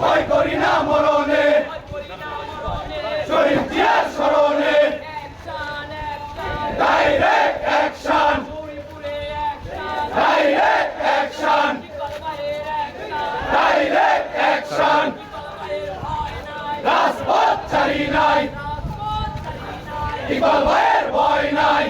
ভয় করি না মরণে। শহীদ স্মরণে। Direct action direct action direct action রাজপথ চারি নাই। ইকবাল ভয় নাই।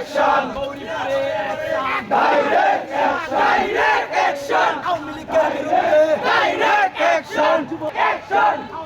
Action direct direct action Awami লীগের বিরুদ্ধে ডাইরেক্ট অ্যাকশন অ্যাকশন